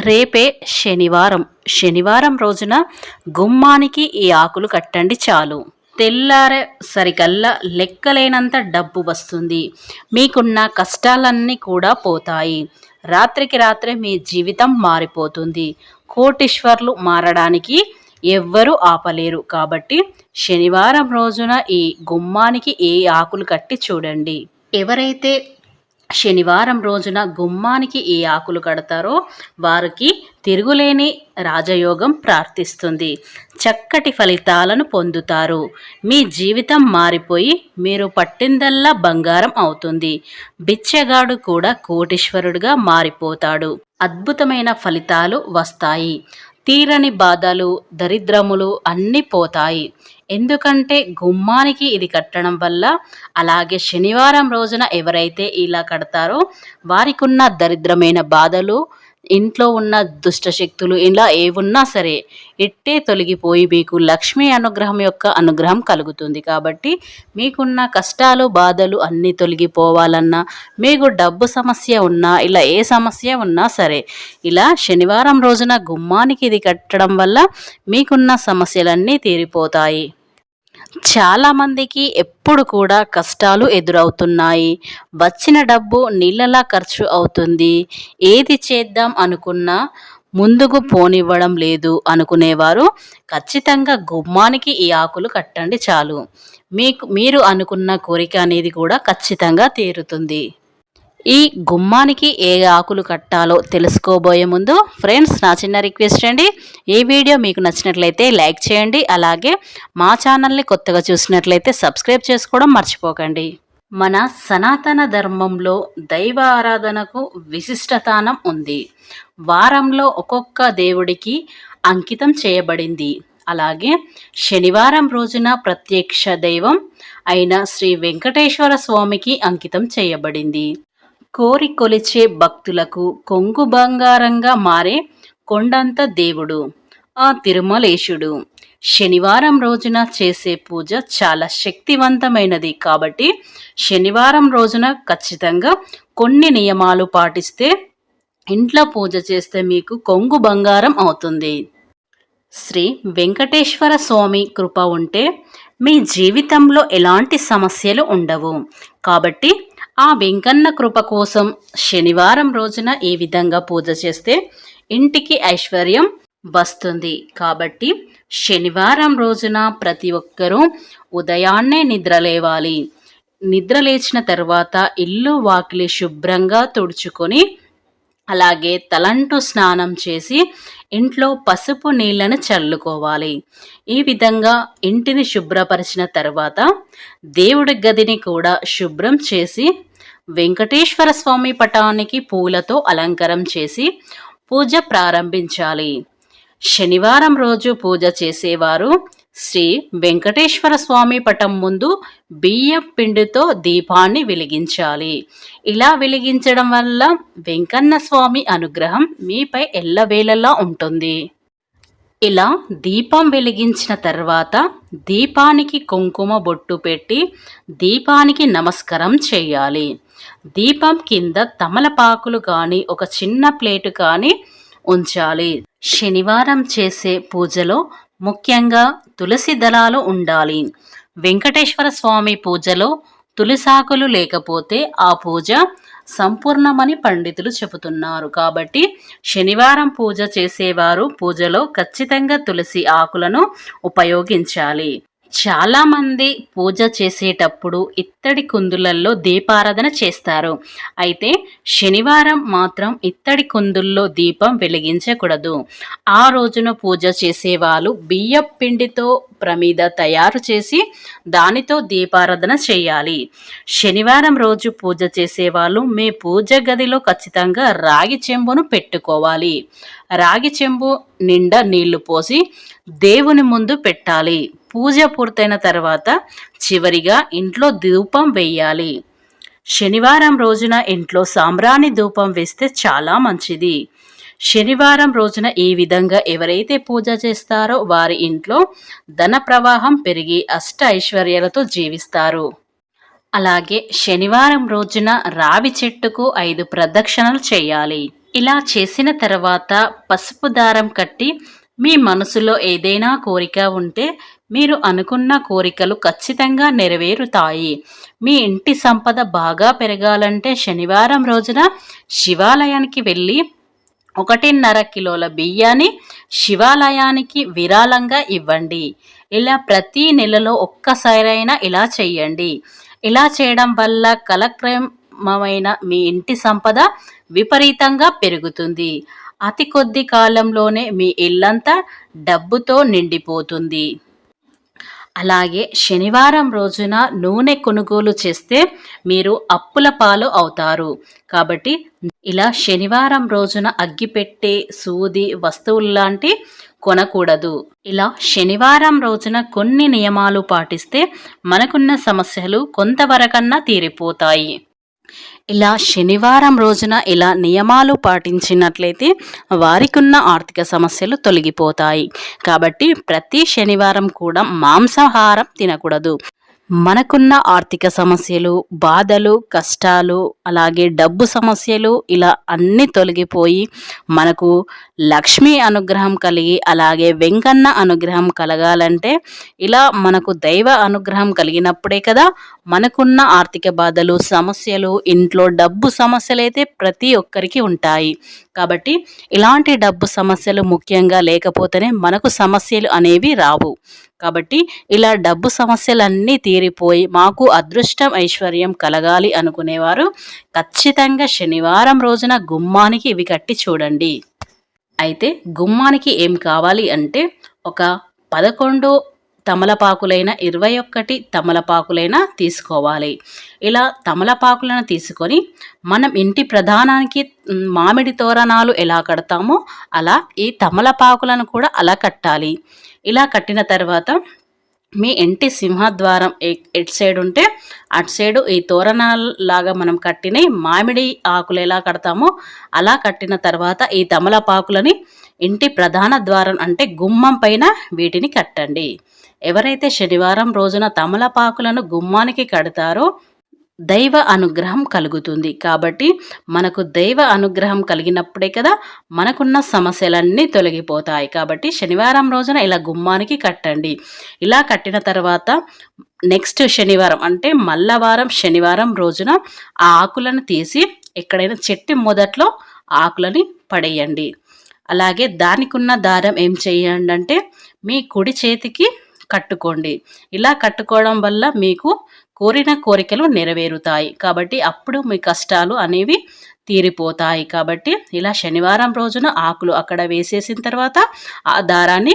రేపే శనివారం. శనివారం రోజున గుమ్మానికి ఈ ఆకులు కట్టండి చాలు. తెల్లారే సరికల్లా లెక్కలేనంత డబ్బు వస్తుంది. మీకున్న కష్టాలన్నీ కూడా పోతాయి. రాత్రికి రాత్రే మీ జీవితం మారిపోతుంది. కోటీశ్వర్లు మారడానికి ఎవ్వరూ ఆపలేరు. కాబట్టి శనివారం రోజున ఈ గుమ్మానికి ఏ ఆకులు కట్టి చూడండి. ఎవరైతే శనివారం రోజున గుమ్మానికి ఏ ఆకులు కడతారో వారికి తిరుగులేని రాజయోగం ప్రార్థిస్తుంది. చక్కటి ఫలితాలను పొందుతారు. మీ జీవితం మారిపోయి మీరు పట్టిందల్లా బంగారం అవుతుంది. బిచ్చగాడు కూడా కోటీశ్వరుడుగా మారిపోతాడు. అద్భుతమైన ఫలితాలు వస్తాయి. తీరని బాధలు దరిద్రములు అన్నీ పోతాయి. ఎందుకంటే గుమ్మానికి ఇది కట్టడం వల్ల అలాగే శనివారం రోజున ఎవరైతే ఇలా కడతారో వారికి ఉన్న దరిద్రమైన బాధలు ఇంట్లో ఉన్న దుష్టశక్తులు ఇలా ఏవున్నా సరే ఇట్టే తొలగిపోయి మీకు లక్ష్మీ అనుగ్రహం యొక్క అనుగ్రహం కలుగుతుంది కాబట్టి మీకున్న కష్టాలు బాధలు అన్నీ తొలగిపోవాలన్నా మీకు డబ్బు సమస్య ఉన్నా ఇలా ఏ సమస్య ఉన్నా సరే ఇలా శనివారం రోజున గుమ్మానికి ఇది కట్టడం వల్ల మీకున్న సమస్యలన్నీ తీరిపోతాయి. చాలామందికి ఎప్పుడు కూడా కష్టాలు ఎదురవుతున్నాయి. వచ్చిన డబ్బు నీళ్ళలా ఖర్చు అవుతుంది. ఏది చేద్దాం అనుకున్నా ముందుకు పోనివ్వడం లేదు అనుకునేవారు. ఖచ్చితంగా గుమ్మానికి ఈ ఆకులు కట్టండి చాలు. మీకు మీరు అనుకున్న కోరిక అనేది కూడా ఖచ్చితంగా తీరుతుంది. ఈ గుమ్మానికి ఏ ఆకులు కట్టాలో తెలుసుకోబోయే ముందు ఫ్రెండ్స్ నా చిన్న రిక్వెస్ట్ అండి. ఈ వీడియో మీకు నచ్చినట్లయితే లైక్ చేయండి. అలాగే మా ఛానల్ని కొత్తగా చూసినట్లయితే సబ్స్క్రైబ్ చేసుకోవడం మర్చిపోకండి. మన సనాతన ధర్మంలో దైవ ఆరాధనకు విశిష్టతానం ఉంది. వారంలో ఒక్కొక్క దేవుడికి అంకితం చేయబడింది. అలాగే శనివారం రోజున ప్రత్యక్ష దైవం అయిన శ్రీ వెంకటేశ్వర స్వామికి అంకితం చేయబడింది. కోరి కొలిచే భక్తులకు కొంగు బంగారంగా మారే కొండంత దేవుడు ఆ తిరుమలేశుడు. శనివారం రోజున చేసే పూజ చాలా శక్తివంతమైనది కాబట్టి శనివారం రోజున ఖచ్చితంగా కొన్ని నియమాలు పాటిస్తే ఇంట్లో పూజ చేస్తే మీకు కొంగు బంగారం అవుతుంది. శ్రీ వెంకటేశ్వర స్వామి కృప ఉంటే మీ జీవితంలో ఎలాంటి సమస్యలు ఉండవు. కాబట్టి ఆ వెంకన్న కృప కోసం శనివారం రోజున ఈ విధంగా పూజ చేస్తే ఇంటికి ఐశ్వర్యం వస్తుంది. కాబట్టి శనివారం రోజున ప్రతి ఒక్కరూ ఉదయాన్నే నిద్ర లేవాలి నిద్ర లేచిన తర్వాత ఇల్లు వాకిలి శుభ్రంగా తుడుచుకొని అలాగే తలంటు స్నానం చేసి ఇంట్లో పసుపు నీళ్ళను చల్లుకోవాలి. ఈ విధంగా ఇంటిని శుభ్రపరిచిన తర్వాత దేవుడి గదిని కూడా శుభ్రం చేసి వెంకటేశ్వర స్వామి పటానికి పూలతో అలంకరం చేసి పూజ ప్రారంభించాలి. శనివారం రోజు పూజ చేసేవారు శ్రీ వెంకటేశ్వర స్వామి పటం ముందు బియ్యం పిండితో దీపాన్ని వెలిగించాలి. ఇలా వెలిగించడం వల్ల వెంకన్న స్వామి అనుగ్రహం మీపై ఎల్లవేళలా ఉంటుంది. ఇలా దీపం వెలిగించిన తర్వాత దీపానికి కుంకుమ బొట్టు పెట్టి దీపానికి నమస్కారం చేయాలి. దీపం కింద తమలపాకులు కానీ ఒక చిన్న ప్లేటు కానీ ఉంచాలి. శనివారం చేసే పూజలో ముఖ్యంగా తులసి దళాలు ఉండాలి. వెంకటేశ్వర స్వామి పూజలో తులసాకులు లేకపోతే ఆ పూజ సంపూర్ణమని పండితులు చెబుతున్నారు. కాబట్టి శనివారం పూజ చేసేవారు పూజలో ఖచ్చితంగా తులసి ఆకులను ఉపయోగించాలి. చాలామంది పూజ చేసేటప్పుడు ఇత్తడి కుందులల్లో దీపారాధన చేస్తారు. అయితే శనివారం మాత్రం ఇత్తడి కుందుల్లో దీపం వెలిగించకూడదు. ఆ రోజున పూజ చేసేవాళ్ళు బియ్య పిండితో ప్రమిద తయారు చేసి దానితో దీపారాధన చేయాలి. శనివారం రోజు పూజ చేసేవాళ్ళు మీ పూజ గదిలో ఖచ్చితంగా రాగి చెంబును పెట్టుకోవాలి. రాగి చెంబు నిండా నీళ్ళు పోసి దేవుని ముందు పెట్టాలి. పూజ పూర్తయిన తర్వాత చివరిగా ఇంట్లో ధూపం వేయాలి శనివారం రోజున ఇంట్లో సాంబ్రాణి ధూపం వేస్తే చాలా మంచిది. శనివారం రోజున ఈ విధంగా ఎవరైతే పూజ చేస్తారో వారి ఇంట్లో ధన ప్రవాహం పెరిగి అష్ట ఐశ్వర్యాలతో జీవిస్తారు. అలాగే శనివారం రోజున రావి చెట్టుకు ఐదు ప్రదక్షిణలు చేయాలి. ఇలా చేసిన తర్వాత పసుపు దారం కట్టి మీ మనసులో ఏదైనా కోరిక ఉంటే మీరు అనుకున్న కోరికలు ఖచ్చితంగా నెరవేరుతాయి. మీ ఇంటి సంపద బాగా పెరగాలంటే శనివారం రోజున శివాలయానికి వెళ్ళి ఒకటిన్నర కిలోల బియ్యాన్ని శివాలయానికి విరాళంగా ఇవ్వండి. ఇలా ప్రతి నెలలో ఒక్కసారైనా ఇలా చేయండి. ఇలా చేయడం వల్ల కలక్రమమైన మీ ఇంటి సంపద విపరీతంగా పెరుగుతుంది. అతి కొద్ది కాలంలోనే మీ ఇల్లంతా డబ్బుతో నిండిపోతుంది. అలాగే శనివారం రోజున నూనె కొనుగోలు చేస్తే మీరు అప్పుల పాలు అవుతారు. కాబట్టి ఇలా శనివారం రోజున అగ్గిపెట్టె సూది వస్తువులు లాంటి కొనకూడదు. ఇలా శనివారం రోజున కొన్ని నియమాలు పాటిస్తే మనకున్న సమస్యలు కొంతవరకన్నా తీరిపోతాయి. ఇలా శనివారం రోజున ఇలా నియమాలు పాటించినట్లయితే వారికున్న ఆర్థిక సమస్యలు తొలగిపోతాయి. కాబట్టి ప్రతి శనివారం కూడా మాంసాహారం తినకూడదు. మనకున్న ఆర్థిక సమస్యలు బాధలు కష్టాలు అలాగే డబ్బు సమస్యలు ఇలా అన్నీ తొలగిపోయి మనకు లక్ష్మీ అనుగ్రహం కలిగి అలాగే వెంకన్న అనుగ్రహం కలగాలంటే ఇలా మనకు దైవ అనుగ్రహం కలిగినప్పుడే కదా మనకున్న ఆర్థిక బాధలు సమస్యలు ఇంట్లో డబ్బు సమస్యలు అయితే ప్రతి ఒక్కరికి ఉంటాయి. కాబట్టి ఇలాంటి డబ్బు సమస్యలు ముఖ్యంగా లేకపోతేనే మనకు సమస్యలు అనేవి రావు. కాబట్టి ఇలా డబ్బు సమస్యలన్నీ తీరిపోయి మాకు అదృష్టం ఐశ్వర్యం కలగాలి అనుకునేవారు. ఖచ్చితంగా శనివారం రోజున గుమ్మానికి ఇవి కట్టి చూడండి. అయితే గుమ్మానికి ఏం కావాలి అంటే ఒక పదకొండు తమలపాకులైన ఇరవై ఒక్కటి తమలపాకులైన తీసుకోవాలి. ఇలా తమలపాకులను తీసుకొని మనం ఇంటి ప్రధానానికి మామిడి తోరణాలు ఎలా కడతామో అలా ఈ తమలపాకులను కూడా అలా కట్టాలి. ఇలా కట్టిన తర్వాత మీ ఇంటి సింహద్వారం ఎట్ సైడ్ ఉంటే అటు సైడు ఈ తోరణాలాగా మనం కట్టిన మామిడి ఆకులు ఎలా కడతామో అలా కట్టిన తర్వాత ఈ తమలపాకులని ఇంటి ప్రధాన ద్వారం అంటే గుమ్మం పైన వీటిని కట్టండి. ఎవరైతే శనివారం రోజున తమలపాకులను గుమ్మానికి కడతారో దైవ అనుగ్రహం కలుగుతుంది. కాబట్టి మనకు దైవ అనుగ్రహం కలిగినప్పుడే కదా మనకున్న సమస్యలన్నీ తొలగిపోతాయి. కాబట్టి శనివారం రోజున ఇలా గుమ్మానికి కట్టండి. ఇలా కట్టిన తర్వాత నెక్స్ట్ శనివారం అంటే మల్లవారం శనివారం రోజున ఆ ఆకులను తీసి ఎక్కడైనా చెట్టు మొదట్లో ఆకులని పడేయండి. అలాగే దానికున్న దారం ఏం చేయండి అంటే మీ కుడి చేతికి కట్టుకోండి. ఇలా కట్టుకోవడం వల్ల మీకు కోరిన కోరికలు నెరవేరుతాయి. కాబట్టి అప్పుడు మీ కష్టాలు అనేవి తీరిపోతాయి. కాబట్టి ఇలా శనివారం రోజున ఆకులు అక్కడ వేసేసిన తర్వాత ఆ దారాన్ని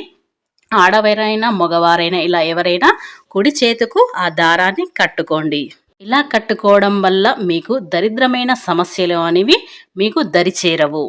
ఆడవారైనా మగవారైనా ఇలా ఎవరైనా కుడి చేతుకు ఆ దారాన్ని కట్టుకోండి. ఇలా కట్టుకోవడం వల్ల మీకు దరిద్రమైన సమస్యలు అనేవి మీకు దరిచేరవు.